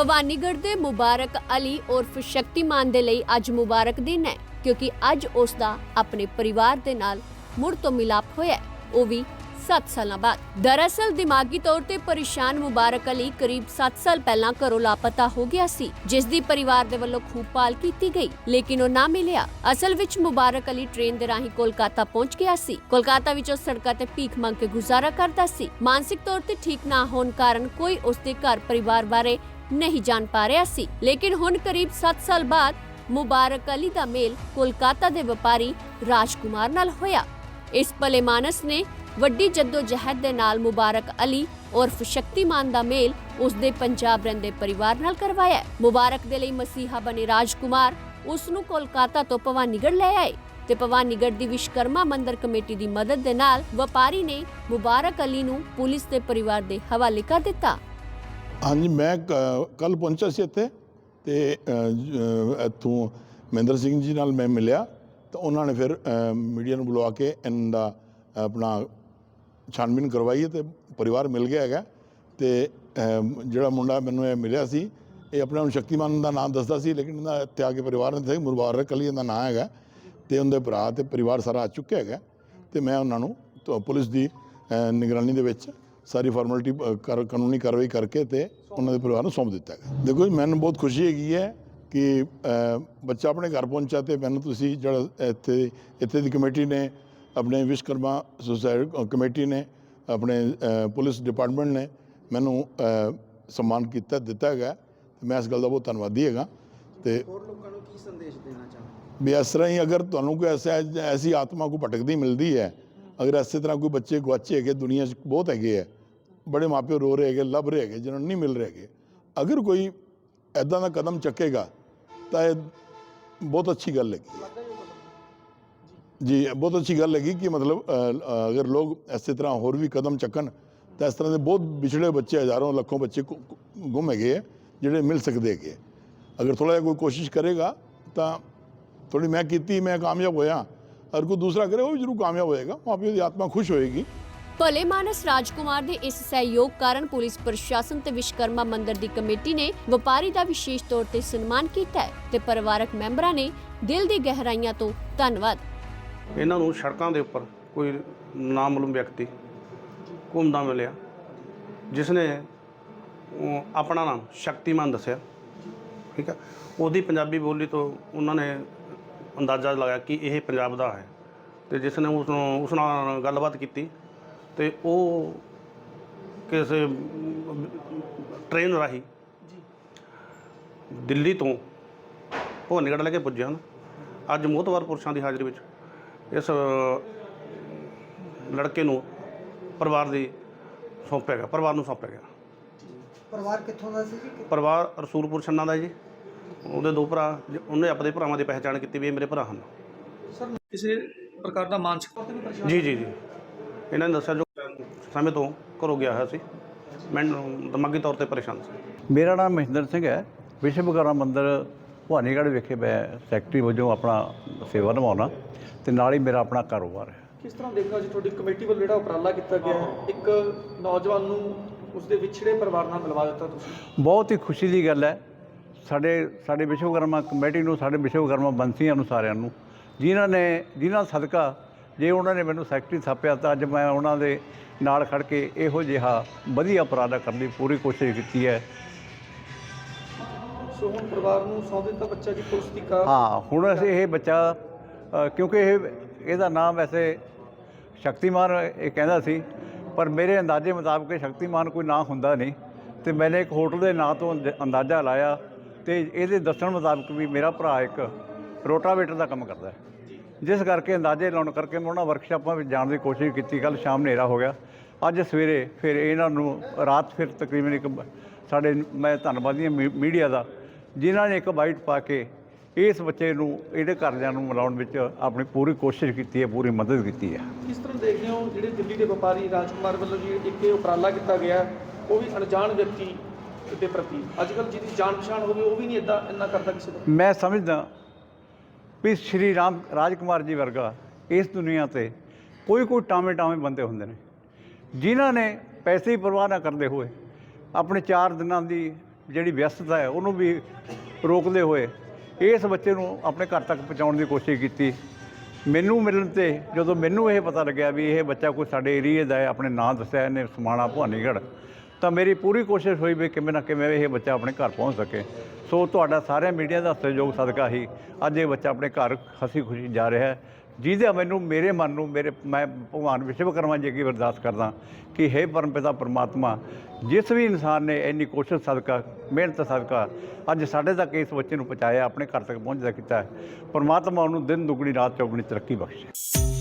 ਭਵਾਨੀਗੜ੍ਹ ਦੇ ਮੁਬਾਰਕ ਅਲੀ ਉਰਫ ਸ਼ਕਤੀਮਾਨ ਦੇ ਲਈ ਅੱਜ ਮੁਬਾਰਕ ਦਿਨ ਹੈ, ਕਿਉਂਕਿ ਅੱਜ ਉਸ ਦਾ ਆਪਣੇ ਪਰਿਵਾਰ ਦੇ ਨਾਲ ਮੁੜ ਤੋਂ ਮਿਲਾਪ ਹੋਇਆ ਉਹ ਵੀ 7 ਸਾਲਾਂ ਬਾਅਦ। ਦਰਅਸਲ, ਦਿਮਾਗੀ ਤੌਰ ਤੇ ਪਰੇਸ਼ਾਨ ਮੁਬਾਰਕ ਅਲੀ ਕਰੀਬ 7 ਸਾਲ ਪਹਿਲਾਂ ਘਰੋਂ ਲਾਪਤਾ ਹੋ ਗਿਆ ਸੀ, ਜਿਸ ਦੀ ਪਰਿਵਾਰ ਦੇ ਵੱਲੋਂ ਖੂਬ ਭਾਲ ਕੀਤੀ ਗਈ। ਲੇਕਿਨ ਉਹ ਨਾ ਮਿਲਿਆ। ਅਸਲ ਵਿੱਚ ਮੁਬਾਰਕ ਅਲੀ ਟ੍ਰੇਨ ਦੇ ਰਾਹੀਂ ਕੋਲਕਾਤਾ ਪਹੁੰਚ ਗਿਆ ਸੀ। ਕੋਲਕਾਤਾ ਵਿੱਚ ਉਹ ਸੜਕਾਂ ਤੇ ਭੀਖ ਮੰਗ ਕੇ ਗੁਜ਼ਾਰਾ ਕਰਦਾ ਸੀ। ਮਾਨਸਿਕ ਤੌਰ ਤੇ ਠੀਕ ਨਾ ਹੋਣ ਕਾਰਨ ਕੋਈ ਉਸ ਦੇ ਘਰ ਪਰਿਵਾਰ ਬਾਰੇ ਨਹੀਂ ਜਾਣ ਪਾ ਰਿਹਾ ਸੀ। ਲੇਕਿਨ ਹੁਣ ਕਰੀਬ 7 ਸਾਲ ਬਾਅਦ ਮੁਬਾਰਕ ਅਲੀ ਦਾ ਮੇਲ ਕੋਲਕਾਤਾ ਦੇ ਵਪਾਰੀ ਰਾਜਕੁਮਾਰ ਨਾਲ ਹੋਇਆ। ਇਸ ਭਲੇ ਨੇ ਵੱਡੀ ਜਹਿਦ ਦੇ ਨਾਲ ਮੁਬਾਰਕ ਅਲੀ ਉਰਫ ਸ਼ਕਤੀਮਾਨ ਦਾ ਮੇਲ ਉਸ ਦੇ ਪੰਜਾਬ ਰਹਿੰਦੇ ਪਰਿਵਾਰ ਨਾਲ ਕਰਵਾਇਆ ਮੁਬਾਰਕ ਦੇ ਲਈ ਮਸੀਹਾ ਬਣੇ ਰਾਜਕੁਮਾਰ ਉਸ ਨੂੰ ਕੋਲਕਾਤਾ ਤੋਂ ਭਵਾਨੀਗੜ੍ਹ ਲੈ ਆਏ ਤੇ ਭਵਾਨੀਗੜ੍ਹ ਦੀ ਵਿਸ਼ਕਰਮਾ ਮੰਦਿਰ ਕਮੇਟੀ ਦੀ ਮਦਦ ਦੇ ਨਾਲ ਵਪਾਰੀ ਨੇ ਮੁਬਾਰਕ ਅਲੀ ਨੂੰ ਪੁਲਿਸ ਦੇ ਪਰਿਵਾਰ ਦੇ ਹਵਾਲੇ ਕਰ ਦਿੱਤਾ। ਹਾਂਜੀ, ਮੈਂ ਕੱਲ ਪਹੁੰਚਿਆ ਸੀ ਇੱਥੇ ਤੇ ਇੱਥੋਂ ਮਹਿੰਦਰ ਸਿੰਘ ਜੀ ਨਾਲ ਮੈਂ ਮਿਲਿਆ ਤਾਂ ਉਹਨਾਂ ਨੇ ਫਿਰ ਮੀਡੀਆ ਨੂੰ ਬੁਲਾ ਕੇ ਇਹਨਾਂ ਦਾ ਆਪਣਾ ਛਾਨਬੀਨ ਕਰਵਾਈ ਹੈ ਤੇ ਪਰਿਵਾਰ ਮਿਲ ਗਿਆ ਹੈਗਾ ਤੇ ਜਿਹੜਾ ਮੁੰਡਾ ਮੈਨੂੰ ਇਹ ਮਿਲਿਆ ਸੀ, ਇਹ ਆਪਣਾ ਨੂੰ ਸ਼ਕਤੀਮਾਨ ਦਾ ਨਾਮ ਦੱਸਦਾ ਸੀ ਲੇਕਿਨ ਇਹਦਾ ਇੱਥੇ ਆ ਕੇ ਪਰਿਵਾਰ ਨੇ ਦੱਸਿਆ ਮੁਬਾਰਕ ਅਲੀ ਇਹਦਾ ਨਾਮ ਹੈਗਾ ਤੇ ਉਹਦੇ ਭਰਾ ਤੇ ਪਰਿਵਾਰ ਸਾਰਾ ਆ ਚੁੱਕਿਆ ਹੈਗਾ ਤੇ ਮੈਂ ਉਹਨਾਂ ਨੂੰ ਪੁਲਿਸ ਦੀ ਨਿਗਰਾਨੀ ਦੇ ਵਿੱਚ ਸਾਰੀ ਫਾਰਮੈਲਿਟੀ ਕਾਨੂੰਨੀ ਕਾਰਵਾਈ ਕਰਕੇ ਤੇ ਉਹਨਾਂ ਦੇ ਪਰਿਵਾਰ ਨੂੰ ਸੌਂਪ ਦਿੱਤਾ ਹੈ ਦੇਖੋ ਜੀ ਮੈਨੂੰ ਬਹੁਤ ਖੁਸ਼ੀ ਹੈਗੀ ਹੈ ਕਿ ਬੱਚਾ ਆਪਣੇ ਘਰ ਪਹੁੰਚਾ ਤੇ ਮੈਨੂੰ ਤੁਸੀਂ ਜਿਹੜਾ ਇੱਥੇ ਇੱਥੇ ਦੀ ਕਮੇਟੀ ਨੇ ਆਪਣੇ ਵਿਸ਼ਕਰਮਾ ਸੁਸਾਇਟੀ ਕਮੇਟੀ ਨੇ ਆਪਣੇ ਪੁਲਿਸ ਡਿਪਾਰਟਮੈਂਟ ਨੇ ਮੈਨੂੰ ਸਨਮਾਨ ਕੀਤਾ ਦਿੱਤਾ ਹੈਗਾ। ਤੇ ਮੈਂ ਇਸ ਗੱਲ ਦਾ ਬਹੁਤ ਧੰਨਵਾਦੀ ਹੈਗਾ। ਤੇ ਹੋਰ ਲੋਕਾਂ ਨੂੰ ਕੀ ਸੰਦੇਸ਼ ਦੇਣਾ ਚਾਹੁੰਦੇ ਵੀ ਇਸ ਤਰ੍ਹਾਂ ਹੀ ਅਗਰ ਤੁਹਾਨੂੰ ਕੋਈ ਐਸਾ ਐਸੀ ਆਤਮਾ ਕੋ ਭਟਕਦੀ ਮਿਲਦੀ ਹੈ ਅਗਰ ਇਸੇ ਤਰ੍ਹਾਂ ਕੋਈ ਬੱਚੇ ਗਵਾਚੇ ਹੈਗੇ ਦੁਨੀਆ 'ਚ ਬਹੁਤ ਹੈਗੇ ਹੈ ਬੜੇ ਮਾਪਿਓ ਰੋ ਰਹੇ ਹੈਗੇ ਲੱਭ ਰਹੇ ਹੈਗੇ ਜਿਹਨਾਂ ਨੂੰ ਨਹੀਂ ਮਿਲ ਰਹੇ ਹੈਗੇ ਅਗਰ ਕੋਈ ਐਦਾਂ ਦਾ ਕਦਮ ਚੱਕੇਗਾ ਤਾਂ ਇਹ ਬਹੁਤ ਅੱਛੀ ਗੱਲ ਹੈਗੀ ਜੀ ਬਹੁਤ ਅੱਛੀ ਗੱਲ ਹੈਗੀ ਕਿ ਮਤਲਬ ਅ, ਅ, ਅਗਰ ਲੋਕ ਇਸੇ ਤਰ੍ਹਾਂ ਹੋਰ ਵੀ ਕਦਮ ਚੱਕਣ ਤਾਂ ਇਸ ਤਰ੍ਹਾਂ ਦੇ ਬਹੁਤ ਵਿਛੜੇ ਬੱਚੇ ਹਜ਼ਾਰਾਂ ਲੱਖੋਂ ਬੱਚੇ ਗੁ- ਗੁ- ਗੁੰਮ ਹੈਗੇ ਹੈ ਜਿਹੜੇ ਮਿਲ ਸਕਦੇ ਹੈਗੇ ਅਗਰ ਥੋੜਾ ਜਿਹਾ ਕੋਈ ਕੋਸ਼ਿਸ਼ ਕਰੇਗਾ ਤਾਂ ਥੋੜੀ ਮੈਂ ਕੀਤੀ ਮੈਂ ਕਾਮਯਾਬ ਹੋਇਆ ਔਰ ਕੋਈ ਦੂਸਰਾ ਕਰੇ ਉਹ ਵੀ ਜ਼ਰੂਰ ਕਾਮਯਾਬ ਹੋਏਗਾ ਮਾਪਿਓ ਦੀ ਆਤਮਾ ਖੁਸ਼ ਹੋਏਗੀ ਭਲੇ ਮਾਨਸ ਰਾਜਕੁਮਾਰ ਦੇ ਇਸ ਸਹਿਯੋਗ ਕਾਰਨ ਪੁਲਿਸ ਪ੍ਰਸ਼ਾਸਨ ਤੇ ਵਿਸ਼ਕਰਮਾ ਮੰਦਿਰ ਦੀ ਕਮੇਟੀ ਨੇ ਵਪਾਰੀ ਦਾ ਵਿਸ਼ੇਸ਼ ਤੌਰ ਤੇ ਸਨਮਾਨ ਕੀਤਾ ਹੈ ਤੇ ਪਰਿਵਾਰਕ ਮੈਂਬਰਾਂ ਨੇ ਦਿਲ ਦੀ ਗਹਿਰਾਈਆਂ ਤੋਂ ਧੰਨਵਾਦ। ਇਹਨਾਂ ਨੂੰ ਸੜਕਾਂ ਦੇ ਉੱਪਰ ਕੋਈ ਨਾਮਾਲੂਮ ਵਿਅਕਤੀ ਘੁੰਮਦਾ ਮਿਲਿਆ। ਜਿਸ ਨੇ ਆਪਣਾ ਨਾਮ ਸ਼ਕਤੀਮਾਨ ਦੱਸਿਆ। ਠੀਕ ਹੈ ਉਹਦੀ ਪੰਜਾਬੀ ਬੋਲੀ ਤੋਂ ਉਹਨਾਂ ਨੇ ਅੰਦਾਜ਼ਾ ਲਗਾਇਆ ਕਿ ਇਹ ਪੰਜਾਬ ਦਾ ਹੈ। ਤੇ ਜਿਸ ਨੇ ਉਸ ਨੂੰ, ਉਸ ਨਾਲ ਗੱਲਬਾਤ ਕੀਤੀ ਤੇ ਉਹ ਕਿਸੇ ਟ੍ਰੇਨ ਰਾਹੀਂ ਦਿੱਲੀ ਤੋਂ ਭਵਾਨੀਗੜ੍ਹ ਲੈ ਕੇ ਪੁੱਜੇ ਹਨ। ਅੱਜ ਮੋਹਤਵਾਰ ਪੁਰਸ਼ਾਂ ਦੀ ਹਾਜ਼ਰੀ ਵਿੱਚ ਇਸ ਲੜਕੇ ਨੂੰ ਪਰਿਵਾਰ ਦੀ ਸੌਂਪਿਆ ਗਿਆ ਪਰਿਵਾਰ ਨੂੰ ਸੌਂਪਿਆ ਗਿਆ। ਪਰਿਵਾਰ ਕਿੱਥੋਂ ਦਾ ਸੀ ਜੀ? ਪਰਿਵਾਰ ਰਸੂਲਪੁਰ ਛੰਨਾ ਦਾ ਜੀ। ਉਹਦੇ ਦੋ ਭਰਾ ਜ- ਉਹਨੇ ਆਪਣੇ ਭਰਾਵਾਂ ਦੀ ਪਹਿਚਾਣ ਕੀਤੀ ਵੀ ਇਹ ਮੇਰੇ ਭਰਾ ਹਨ। ਸਰ ਕਿਸੇ ਪ੍ਰਕਾਰ ਦਾ ਮਾਨਸਿਕ ਤੌਰ ਤੇ ਵੀ ਪਰੇਸ਼ਾਨ ਜੀ ਜੀ ਜੀ। ਇਹਨਾਂ ਨੇ ਦੱਸਿਆ ਜੋ ਸਮੇਂ ਤੋਂ ਘਰੋਂ ਗਿਆ ਹੋਇਆ ਸੀ। ਮੈਂ ਦਿਮਾਗੀ ਤੌਰ ਤੇ ਪਰੇਸ਼ਾਨ ਸੀ। ਮੇਰਾ ਨਾਮ ਮਹਿੰਦਰ ਸਿੰਘ ਹੈ। ਵਿਸ਼ਵਕਰਮਾ ਮੰਦਿਰ ਭਵਾਨੀਗੜ੍ਹ ਵਿਖੇ ਮੈਂ ਸੈਕਟਰੀ ਵਜੋਂ ਆਪਣਾ ਸੇਵਾ ਨਿਭਾਉਣਾ ਤੇ ਨਾਲ ਹੀ ਮੇਰਾ ਆਪਣਾ ਕਾਰੋਬਾਰ ਹੈ। ਕਿਸ ਤਰ੍ਹਾਂ ਦੇਖਦੇ ਹੋ ਜੀ? ਤੁਹਾਡੀ ਕਮੇਟੀ ਵੱਲੋਂ ਜਿਹੜਾ ਉਪਰਾਲਾ ਕੀਤਾ ਗਿਆ ਇੱਕ ਨੌਜਵਾਨ ਨੂੰ ਉਸਦੇ ਵਿਛੜੇ ਪਰਿਵਾਰ ਨਾਲ ਮਿਲਵਾ ਦਿੱਤਾ ਤੁਸੀਂ? ਬਹੁਤ ਹੀ ਖੁਸ਼ੀ ਦੀ ਗੱਲ ਹੈ। ਸਾਡੇ ਸਾਡੇ ਵਿਸ਼ਵਕਰਮਾ ਕਮੇਟੀ ਨੂੰ ਸਾਡੇ ਵਿਸ਼ਵਕਰਮਾ ਬੰਸੀਆਂ ਨੂੰ ਸਾਰਿਆਂ ਨੂੰ ਜਿਨ੍ਹਾਂ ਨੇ ਜਿਨ੍ਹਾਂ ਸਦਕਾ ਜੇ ਉਹਨਾਂ ਨੇ ਮੈਨੂੰ ਸੈਕਟਰੀ ਥਾਪਿਆ ਤਾਂ ਅੱਜ ਮੈਂ ਉਹਨਾਂ ਦੇ ਨਾਲ ਖੜ ਕੇ ਇਹੋ ਜਿਹਾ ਵਧੀਆ ਉਪਰਾਲਾ ਕਰਨ ਦੀ ਪੂਰੀ ਕੋਸ਼ਿਸ਼ ਕੀਤੀ ਹੈ। ਸੋ ਹੁਣ ਪਰਿਵਾਰ ਨੂੰ ਸੌਂਪ ਦਿੱਤਾ ਬੱਚਾ ਜੀ ਪੁਲਿਸ ਦੀ ਕਾਰ। ਹਾਂ ਹੁਣ ਅਸੀਂ ਇਹ ਬੱਚਾ ਅ, ਕਿਉਂਕਿ ਇਹ ਇਹਦਾ ਨਾਮ ਵੈਸੇ ਸ਼ਕਤੀਮਾਨ ਇਹ ਕਹਿੰਦਾ ਸੀ ਪਰ ਮੇਰੇ ਅੰਦਾਜ਼ੇ ਮੁਤਾਬਕ ਇਹ ਸ਼ਕਤੀਮਾਨ ਕੋਈ ਨਾਂ ਹੁੰਦਾ ਨਹੀਂ। ਤੇ ਮੈਨੇ ਇੱਕ ਹੋਟਲ ਦੇ ਨਾਂ ਤੋਂ ਅੰਦ- ਅੰਦਾਜ਼ਾ ਲਾਇਆ ਤੇ ਇਹਦੇ ਦੱਸਣ ਮੁਤਾਬਕ ਵੀ ਮੇਰਾ ਭਰਾ ਇੱਕ ਰੋਟਾਵੇਟਰ ਦਾ ਕੰਮ ਕਰਦਾ ਹੈ। ਜਿਸ ਕਰਕੇ ਅੰਦਾਜ਼ੇ ਲਾਉਣ ਕਰਕੇ ਮੈਂ ਉਹਨਾਂ ਵਰਕਸ਼ਾਪਾਂ ਵਿੱਚ ਜਾਣ ਦੀ ਕੋਸ਼ਿਸ਼ ਕੀਤੀ। ਕੱਲ ਸ਼ਾਮ ਹਨੇਰਾ ਹੋ ਗਿਆ। ਅੱਜ ਸਵੇਰੇ ਫਿਰ ਇਹਨਾਂ ਨੂੰ ਰਾਤ ਫਿਰ ਤਕਰੀਬਨ ਇੱਕ ਸਾਡੇ ਮੈਂ ਧੰਨਵਾਦੀ ਮੀਡੀਆ ਦਾ ਜਿਨ੍ਹਾਂ ਨੇ ਇੱਕ ਬਾਈਟ ਪਾ ਕੇ ਇਸ ਬੱਚੇ ਨੂੰ ਇਹਦੇ ਘਰਦਿਆਂ ਨੂੰ ਮਿਲਾਉਣ ਵਿੱਚ ਆਪਣੀ ਪੂਰੀ ਕੋਸ਼ਿਸ਼ ਕੀਤੀ ਹੈ ਪੂਰੀ ਮਦਦ ਕੀਤੀ ਹੈ। ਕਿਸ ਤਰ੍ਹਾਂ ਦੇਖਦੇ ਹੋ ਜਿਹੜੇ ਦਿੱਲੀ ਦੇ ਵਪਾਰੀ ਰਾਜਕੁਮਾਰ ਵੱਲੋਂ ਜੀ ਇੱਕ ਇਹ ਉਪਰਾਲਾ ਕੀਤਾ ਗਿਆ ਉਹ ਵੀ ਅਣਜਾਣ ਵਿਅਕਤੀ ਦੇ ਪ੍ਰਤੀ? ਅੱਜ ਕੱਲ੍ਹ ਜਿਹਦੀ ਜਾਣ ਪਛਾਣ ਹੋਵੇ ਉਹ ਵੀ ਨਹੀਂ ਇਦਾਂ ਇੰਨਾ ਕਰਦਾ ਕਿਸੇ ਦਾ? ਮੈਂ ਸਮਝਦਾ ਵੀ ਸ਼੍ਰੀ ਰਾਮ ਰਾਜਕੁਮਾਰ ਜੀ ਵਰਗਾ ਇਸ ਦੁਨੀਆ ਤੇ ਕੋਈ ਕੋਈ ਟਾਵੇਂ ਟਾਵੇਂ ਬੰਦੇ ਹੁੰਦੇ ਨੇ। ਜਿਨ੍ਹਾਂ ਨੇ ਪੈਸੇ ਦੀ ਪਰਵਾਹ ਨਾ ਕਰਦੇ ਹੋਏ, ਆਪਣੇ 4 ਦਿਨਾਂ ਦੀ ਜਿਹੜੀ ਵਿਅਸਤਤਾ ਹੈ, ਉਹਨੂੰ ਵੀ ਰੋਕਦੇ ਹੋਏ ਇਸ ਬੱਚੇ ਨੂੰ ਆਪਣੇ ਘਰ ਤੱਕ ਪਹੁੰਚਾਉਣ ਦੀ ਕੋਸ਼ਿਸ਼ ਕੀਤੀ। ਮੈਨੂੰ ਮਿਲਣ ਤੇ ਜਦੋਂ ਮੈਨੂੰ ਇਹ ਪਤਾ ਲੱਗਿਆ ਵੀ ਇਹ ਬੱਚਾ ਕੋਈ ਸਾਡੇ ਏਰੀਏ ਦਾ ਹੈ, ਆਪਣੇ ਨਾਂ ਦੱਸਿਆ ਇਹਨੇ, ਸਮਾਣਾ ਭਵਾਨੀਗੜ੍ਹ। ਤਾਂ ਮੇਰੀ ਪੂਰੀ ਕੋਸ਼ਿਸ਼ ਹੋਈ ਵੀ ਕਿਵੇਂ ਨਾ ਕਿਵੇਂ ਇਹ ਬੱਚਾ ਆਪਣੇ ਘਰ ਪਹੁੰਚ ਸਕੇ। ਸੋ ਤੁਹਾਡਾ ਸਾਰੇ ਮੀਡੀਆ ਦਾ ਸਹਿਯੋਗ ਸਦਕਾ ਹੀ ਅੱਜ ਇਹ ਬੱਚਾ ਆਪਣੇ ਘਰ ਹਸੀ ਖੁਸ਼ੀ ਜਾ ਰਿਹਾ ਹੈ। ਜਿਹਦਾ ਮੈਨੂੰ ਮੇਰੇ ਮਨ ਨੂੰ ਮੇਰੇ ਮੈਂ ਭਗਵਾਨ ਵਿਸ਼ਵਕਰਮਾ ਜੀ ਅੱਗੇ ਅਰਦਾਸ ਕਰਦਾ ਕਿ हे ਪਰਮਪਿਤਾ ਪਰਮਾਤਮਾ, ਜਿਸ ਵੀ ਇਨਸਾਨ ਨੇ ਇੰਨੀ ਕੋਸ਼ਿਸ਼ ਸਦਕਾ, ਮਿਹਨਤ ਸਦਕਾ, ਅੱਜ ਸਾਡੇ ਤੱਕ ਇਸ ਬੱਚੇ ਨੂੰ ਪਹੁੰਚਾਇਆ, ਆਪਣੇ ਘਰ ਤੱਕ ਪਹੁੰਚਦਾ ਕੀਤਾ ਹੈ। ਪਰਮਾਤਮਾ ਉਹਨੂੰ ਦਿਨ ਦੁਗਣੀ, ਰਾਤ ਚੌਗਣੀ ਤਰੱਕੀ ਬਖਸ਼ੇ।